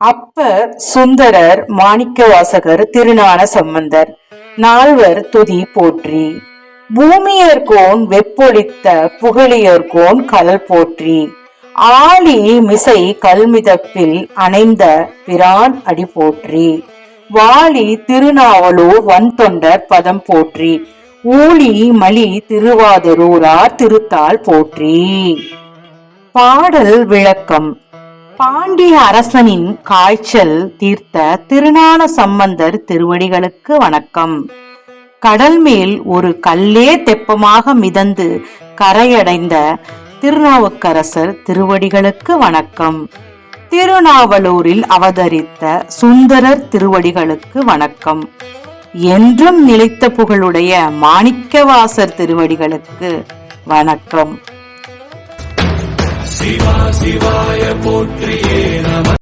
அப்பர் சுந்தரர் மாணிக்கவாசகர் திருஞான சம்பந்தர் நால்வர் துதி போற்றி. பூமியர்கோன் வெப்பொழித்த புகழியர்கோன் கலல் போற்றி. ஆழி மிசை கல்மிதப்பில் அணைந்த பிரான் அடி போற்றி. வாளி திருநாவலூர் வன்தொண்டர் பதம் போற்றி. ஊழி மலி திருவாதரூரார் திருத்தாள் போற்றி. பாடல் விளக்கம். பாண்டிய அரசனின் காய்ச்சல் தீர்த்த திருஞான சம்பந்தர் திருவடிகளுக்கு வணக்கம். கடல் மேல் ஒரு கல்லே தெப்பமாக மிதந்து கரையடைந்த திருநாவுக்கரசர் திருவடிகளுக்கு வணக்கம். திருநாவலூரில் அவதரித்த சுந்தரர் திருவடிகளுக்கு வணக்கம். என்றும் நிலைத்த புகழுடைய மாணிக்கவாசர் திருவடிகளுக்கு வணக்கம். சிவா சிவாய போற்றிய